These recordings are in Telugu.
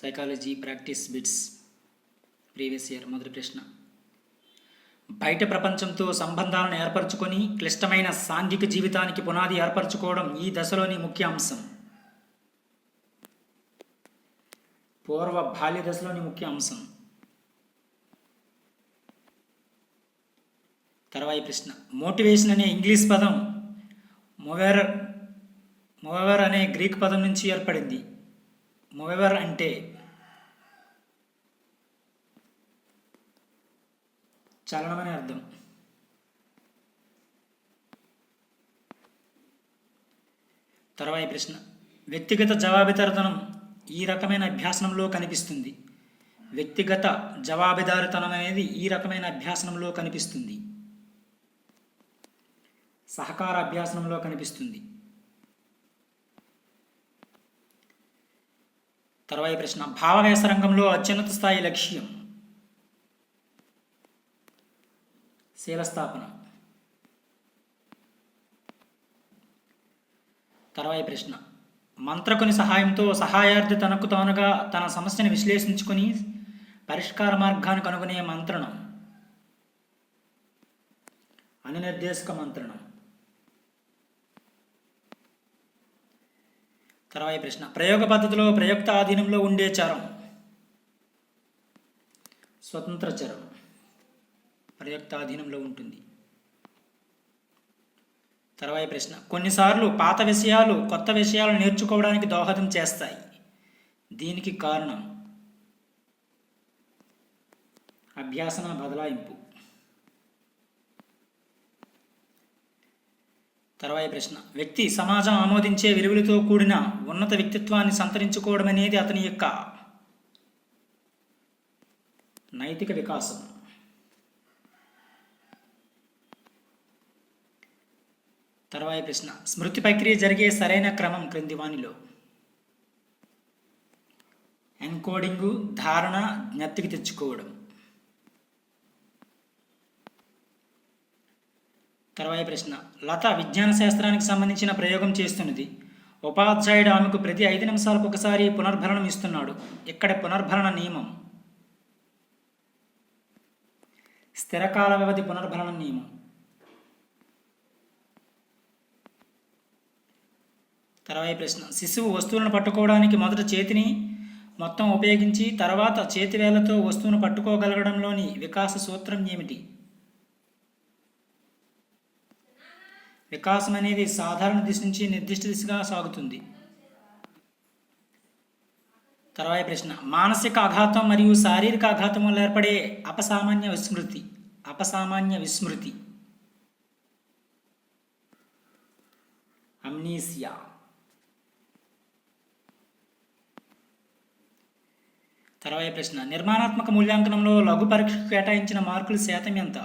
Psychology practice bits previous year మొదటి ప్రశ్న. బయట ప్రపంచంతో సంబంధాలను ఏర్పరచుకొని క్లిష్టమైన సాంఘిక జీవితానికి పునాది ఏర్పరచుకోవడం ఈ దశలోని ముఖ్య అంశం. పూర్వ బాల్య దశలోని ముఖ్య అంశం. తర్వాయి ప్రశ్న. మోటివేషన్ అనే ఇంగ్లీష్ పదం మొవెర్ మొవెర్ అనే గ్రీక్ పదం నుంచి ఏర్పడింది. మొవెవర్ అంటే చలనమనే అర్థం తర్వాయి ప్రశ్న వ్యక్తిగత జవాబుదారితనం ఈ రకమైన అభ్యాసనంలో కనిపిస్తుంది. వ్యక్తిగత జవాబుదారితనం అనేది ఈ రకమైన అభ్యాసనంలో కనిపిస్తుంది. సహకార అభ్యాసనంలో కనిపిస్తుంది. తర్వాయి ప్రశ్న. భావవ్యాస రంగంలో అత్యున్నత స్థాయి లక్ష్యం. శీలస్థాపన తర్వాయి ప్రశ్న. మంత్రకుని సహాయంతో సహాయార్థి తనకు తానుగా తన సమస్యను విశ్లేషించుకుని పరిష్కార మార్గాన్ని కనుగొనే మంత్రణం. అనునిర్దేశక మంత్రణం. తర్వాత ప్రశ్న. ప్రయోగ పద్ధతిలో ప్రయుక్త ఆధీనంలో ఉండే చరం. స్వతంత్ర చరం. ప్రయుక్త ఆధీనంలో ఉంటుంది. తర్వాత ప్రశ్న. కొన్నిసార్లు పాత విషయాలు కొత్త విషయాలు నేర్చుకోవడానికి దోహదం చేస్తాయి. దీనికి కారణం. అభ్యాసన బదలాయింపు. తర్వాయి ప్రశ్న. వ్యక్తి సమాజం ఆమోదించే విలువలతో కూడిన ఉన్నత వ్యక్తిత్వాన్ని సంతరించుకోవడం అనేది అతని యొక్క నైతిక వికాసం. తర్వాయి ప్రశ్న. స్మృతి ప్రక్రియ జరిగే సరైన క్రమం క్రింది వానిలో. ఎన్కోడింగు ధారణ జ్ఞప్తికి తెచ్చుకోవడం. తర్వాయి ప్రశ్న. లత విజ్ఞాన శాస్త్రానికి సంబంధించిన ప్రయోగం చేస్తున్నది. ఉపాధ్యాయుడు ఆమెకు ప్రతి ఐదు నిమిషాలకు ఒకసారి పునర్భరణం ఇస్తున్నాడు. ఇక్కడ పునర్భరణ నియమం. స్థిరకాల వ్యవధి పునర్భరణ నియమం. తర్వాయి ప్రశ్న. శిశువు వస్తువులను పట్టుకోవడానికి మొదట చేతిని మొత్తం ఉపయోగించి తర్వాత చేతివేళ్ళతో వస్తువును పట్టుకోగలగడంలోని వికాస సూత్రం ఏమిటి? వికాసం అనేది సాధారణ దిశ నుంచి నిర్దిష్ట దిశగా సాగుతుంది. తర్వాత ప్రశ్న. మానసిక ఆఘాతం మరియు శారీరక ఆఘాతం వల్ల ఏర్పడే అపసామాన్య విస్మృతి. అపసామాన్య విస్మృతి. అమ్నీసియా. తర్వాత ప్రశ్న. నిర్మాణాత్మక మూల్యాంకనంలో లఘు పరీక్షకు కేటాయించిన మార్కుల శాతం ఎంత?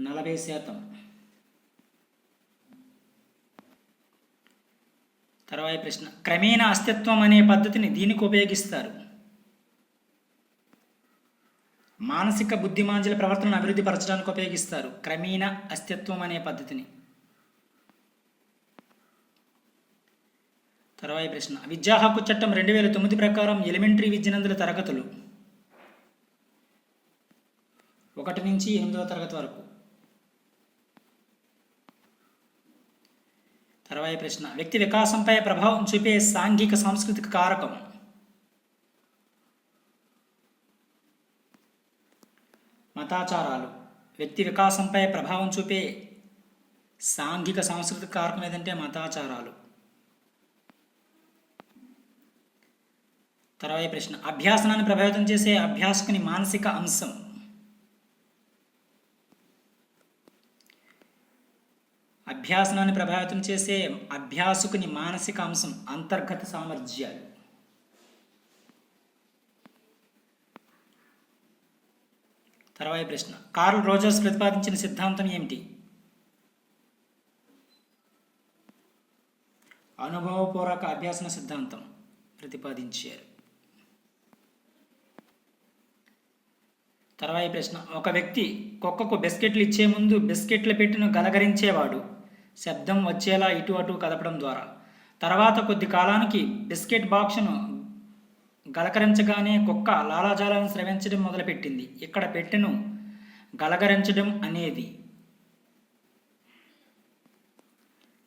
నలభై శాతం. తర్వాయి ప్రశ్న క్రమేణ అస్తిత్వం అనే పద్ధతిని దీనికి ఉపయోగిస్తారు? మానసిక బుద్ధిమాంజల ప్రవర్తనను అభివృద్ధి పరచడానికి ఉపయోగిస్తారు. క్రమేణ అస్తిత్వం అనే పద్ధతిని. తర్వాయి ప్రశ్న విద్యా హక్కు చట్టం రెండు వేల తొమ్మిది ప్రకారం ఎలిమెంటరీ విద్యనందుల తరగతులు. ఒకటి నుంచి ఎనిమిదవ తరగతి వరకు. తర్వాయి ప్రశ్న. వ్యక్తి వికాసంపై ప్రభావం చూపే సాంఘిక సాంస్కృతిక కారకం. మతాచారాలు. వ్యక్తి వికాసంపై ప్రభావం చూపే సాంఘిక సాంస్కృతిక కారకం ఏదంటే మతాచారాలు. తర్వాయి ప్రశ్న. అభ్యాసనాన్ని ప్రభావితం చేసే అభ్యాసకుని మానసిక అంశం. అభ్యాసనాన్ని ప్రభావితం చేసే అభ్యాసకుని మానసిక అంశం అంతర్గత సామర్థ్యాలు. తర్వాయి ప్రశ్న. కార్ల్ రోజర్స్ ప్రతిపాదించిన సిద్ధాంతం ఏమిటి? అనుభవపూర్వక అభ్యాసన సిద్ధాంతం ప్రతిపాదించారు. తర్వాయి ప్రశ్న. ఒక వ్యక్తి కుక్కకు బిస్కెట్లు ఇచ్చే ముందు బిస్కెట్ల పెట్టిన గలగరించేవాడు. శబ్దం వచ్చేలా ఇటు అటు కదపడం ద్వారా. తర్వాత కొద్ది కాలానికి బిస్కెట్ బాక్స్ను గలకరించగానే కుక్క లాలాజాలను స్రవించడం మొదలుపెట్టింది. ఇక్కడ పెట్టెను గలకరించడం అనేది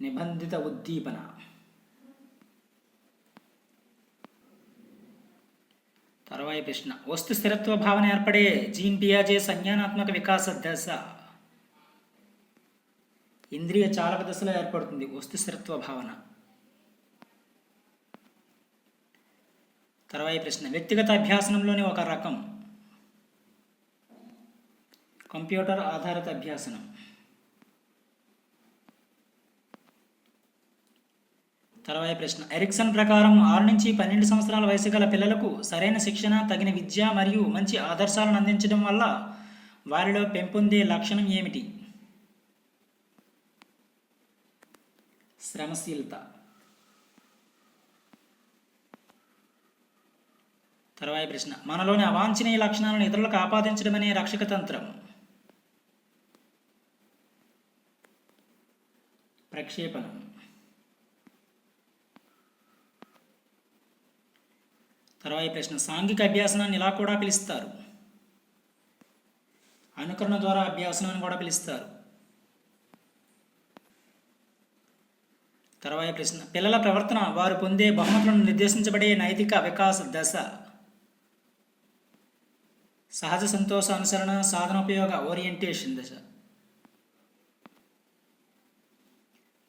నిబంధిత ఉద్దీపన. తర్వాయి ప్రశ్న. వస్తు స్థిరత్వ భావన ఏర్పడే జీన్ పియాజే సంజ్ఞానాత్మక వికాస దశ. ఇంద్రియ చాలక దశలో ఏర్పడుతుంది. వస్తు స్థిరత్వ భావన. తర్వాయి ప్రశ్న. వ్యక్తిగత అభ్యాసనంలోని ఒక రకం. కంప్యూటర్ ఆధారిత అభ్యాసనం. తర్వాయి ప్రశ్న. ఎరిక్సన్ ప్రకారం ఆరు నుంచి పన్నెండు సంవత్సరాల వయసు గల పిల్లలకు సరైన శిక్షణ తగిన విద్య మరియు మంచి ఆదర్శాలను అందించడం వల్ల వారిలో పెంపొందే లక్షణం ఏమిటి? శ్రమశీలత. తర్వాయి ప్రశ్న. మనలోని అవాంఛనీయ లక్షణాలను ఇతరులకు ఆపాదించడం అనే రక్షక తంత్రం. ప్రక్షేపణం. తర్వాయి ప్రశ్న. సాంఘిక అభ్యాసనాన్ని ఇలా కూడా పిలుస్తారు. అనుకరణ ద్వారా అభ్యాసనం అని కూడా పిలుస్తారు. తర్వాయి ప్రశ్న. పిల్లల ప్రవర్తన వారు పొందే బహుమతులను నిర్దేశించబడే నైతిక వికాస దశ. సహజ సంతోష అనుసరణ సాధనోపయోగ ఓరియంటేషన్ దశ.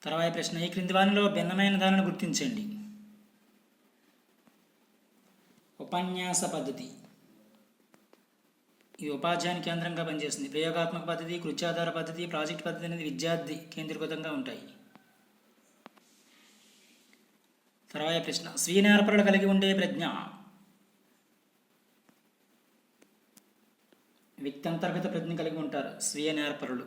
తర్వాయి ప్రశ్న. ఈ క్రింది వానిలో భిన్నమైన దానిని గుర్తించండి. ఉపన్యాస పద్ధతి. ఈ ఉపాధ్యాయుని కేంద్రంగా పనిచేస్తుంది. ప్రయోగాత్మక పద్ధతి కృత్యాధార పద్ధతి ప్రాజెక్ట్ పద్ధతి అనేది విద్యార్థి కేంద్రీకృతంగా ఉంటాయి. తర్వాత ప్రశ్న. స్వీనేర్పరలు కలిగి ఉండే ప్రజ్ఞ. వ్యక్తి అంతర్గత ప్రజ్ఞ కలిగి ఉంటారు. స్వీయ నేర్పరులు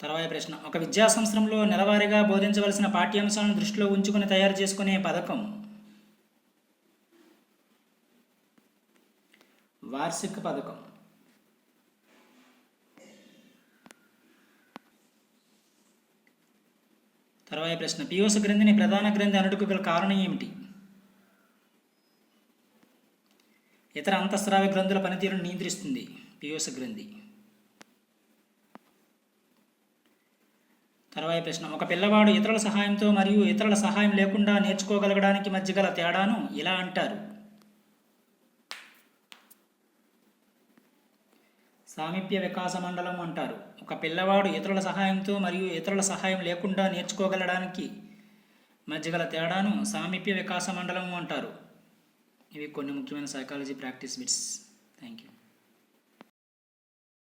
తర్వాత ప్రశ్న. ఒక విద్యా సంవత్సరంలో నెలవారీగా బోధించవలసిన పాఠ్యాంశాలను దృష్టిలో ఉంచుకుని తయారు చేసుకునే పథకం. వార్షిక పథకం. అరవై ప్రశ్న. పియోస గ్రంథిని ప్రధాన గ్రంథి అనుటకు గల కారణం ఏమిటి? ఇతర అంతఃస్రావ గ్రంథుల పనితీరును నియంత్రిస్తుంది పియోస గ్రంథి. తర్వాయి ప్రశ్న. ఒక పిల్లవాడు ఇతరుల సహాయంతో మరియు ఇతరుల సహాయం లేకుండా నేర్చుకోగలగడానికి మధ్య గల తేడాను ఇలా అంటారు. సామీప్య వికాస మండలం అంటారు. ఒక పిల్లవాడు ఇతరుల సహాయంతో మరియు ఇతరుల సహాయం లేకుండా నేర్చుకోగలడానికి మధ్య గల తేడాను సామీప్య వికాస మండలం అంటారు. ఇవి కొన్ని ముఖ్యమైన psychology practice bits thank you